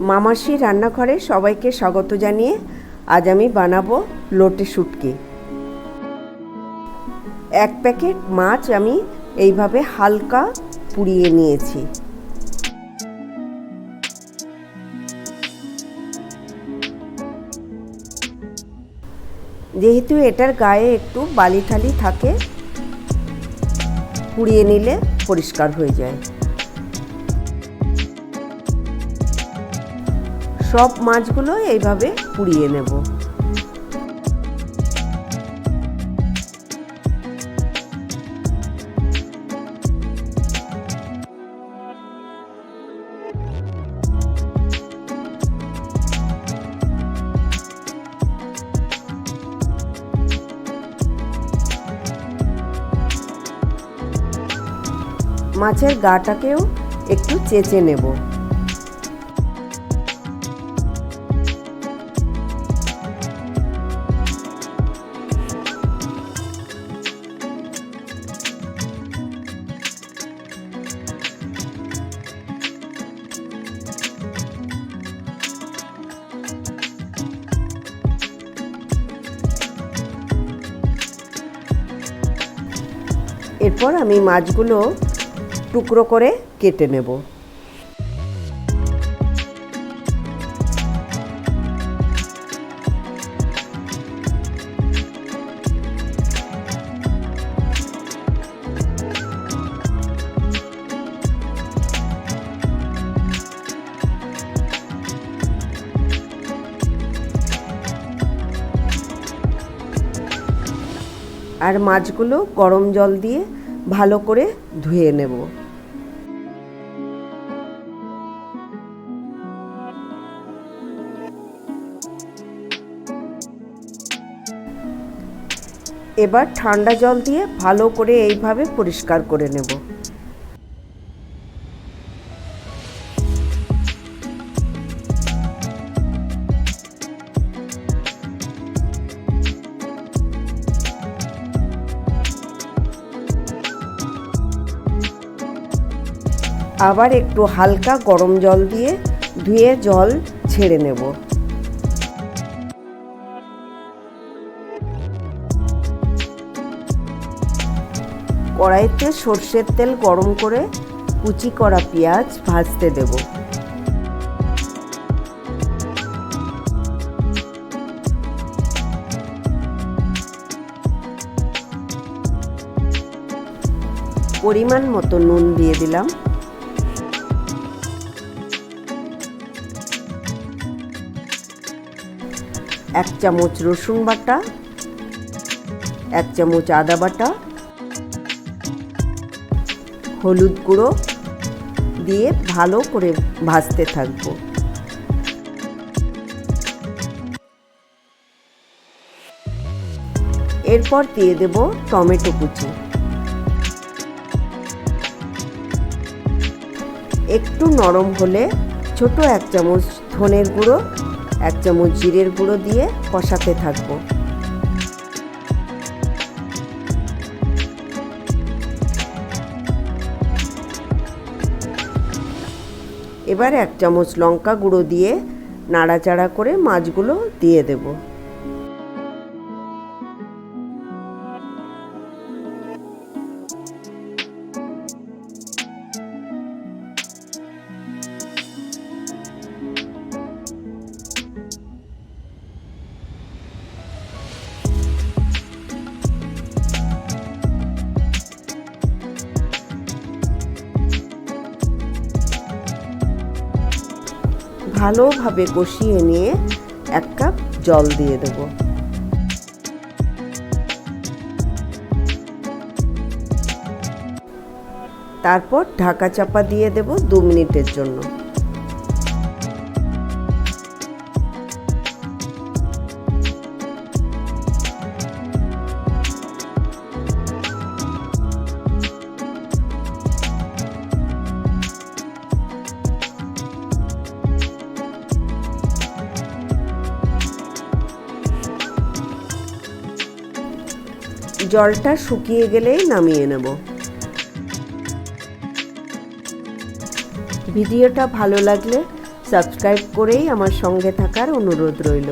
মামাসি রান্নাঘরে সবাইকে স্বাগত জানিয়ে আজ আমি বানাবো লোটে শুটকি। এক প্যাকেট মাছ আমি এইভাবে হালকা পুড়িয়ে নিয়েছি। যেহেতু এটার গায়ে একটু বালি থাকে, পুড়িয়ে নিলে পরিষ্কার হয়ে যায়। সব মাছগুলো এইভাবে পুড়িয়ে নেব। মাছের গাটাকেও একটু চেঁচে নেব। এরপর আমি মাছগুলো টুকরো করে কেটে নেব। আর মাছগুলো গরম জল দিয়ে ভালো করে ধুয়ে নেব। এবার ঠান্ডা জল দিয়ে ভালো করে এইভাবে পরিষ্কার করে নেব। আবার একটু হালকা গরম জল দিয়ে ধুয়ে জল ছেড়ে নেব। কড়াইতে সর্ষের তেল গরম করে কুচি করা পেঁয়াজ ভাজতে দেব। পরিমাণ মতো নুন দিয়ে দিলাম। এক চামচ রসুন বাটা, এক চামচ আদা বাটা, হলুদ গুঁড়ো দিয়ে ভালো করে ভাজতে থাকব। এরপর দিয়ে দেব টমেটো কুচি। একটু নরম হলে ছোট এক চামচ ধনের গুঁড়ো এক চামচ জিরের গুঁড়ো দিয়ে কষাতে থাকব। এবার এক চামচ লঙ্কা গুঁড়ো দিয়ে নাড়াচাড়া করে মাছগুলো দিয়ে দেব। ভালোভাবে কষিয়ে নিয়ে এক কাপ জল দিয়ে দেব। তারপর ঢাকা চাপা দিয়ে দেব দু মিনিটের জন্য। জলটা শুকিয়ে গেলেই নামিয়ে নেব। ভিডিওটা ভালো লাগলে সাবস্ক্রাইব করেই আমার সঙ্গে থাকার অনুরোধ রইল।